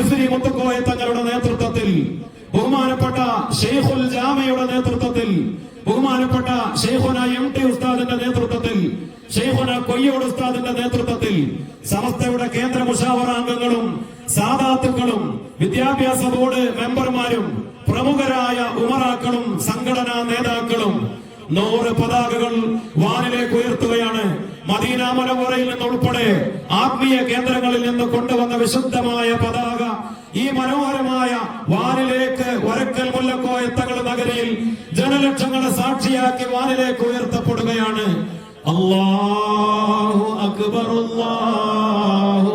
ജിഫ്രി മുത്തുക്കോയ തങ്ങളുടെ നേതൃത്വത്തിൽ ബഹുമാനപ്പെട്ട ഷെയ്ഖുൽ ജാമയുടെ നേതൃത്വത്തിൽ ബഹുമാനപ്പെട്ട ഷെയ്ഖുന എം ടി ഉസ്താദിന്റെ നേതൃത്വത്തിൽ ഷെയ്ഖുന കൊയ്യോട് ഉസ്താദിന്റെ നേതൃത്വത്തിൽ സമസ്തയുടെ കേന്ദ്ര മുഷാവറ അംഗങ്ങളും സാദാത്തുക്കളും വിദ്യാഭ്യാസ ബോർഡ് മെമ്പർമാരും പ്രമുഖരായ ഉമറാക്കളും സംഘടനാ നേതാക്കളും നൂറ് പതാകകൾ വാനിലേക്ക് ഉയർത്തുകയാണ് മദീന മലമുറയിൽ നിന്നുൾപ്പെടെ ആത്മീയ കേന്ദ്രങ്ങളിൽ നിന്ന് കൊണ്ടുവന്ന വിശുദ്ധമായ പതാക ഈ മനോഹരമായ വാനിലേക്ക് വരക്കൽ മുല്ലക്കോയ തങ്ങൾ നഗരിയിൽ ജനലക്ഷങ്ങളെ സാക്ഷിയാക്കി വാനിലേക്ക് ഉയർത്തപ്പെടുകയാണ്. അള്ളാഹു അക്ബർ അല്ലാഹു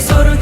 서로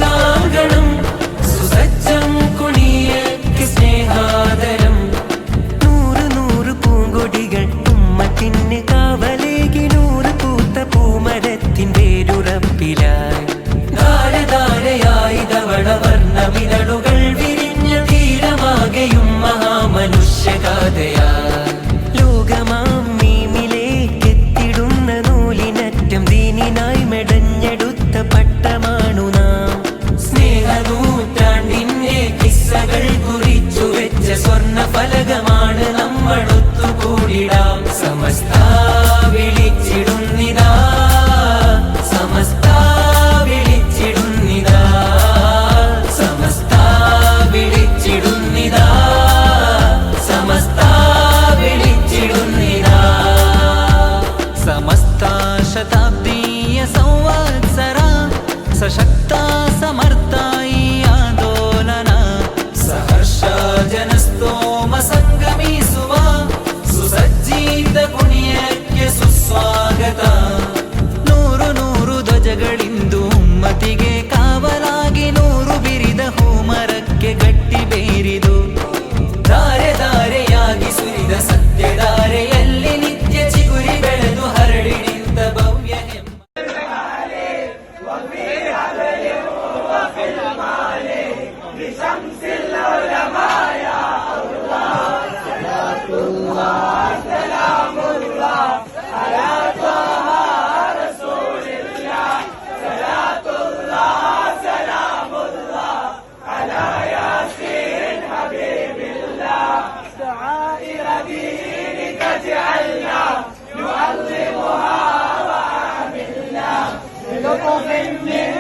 കിസ്സകൾ കുറിച്ചു വെച്ച സ്വർണ ഫലകമാണ് നമ്മൾ ഒത്തുകൂടിടാം സമസ്ത do governo meu.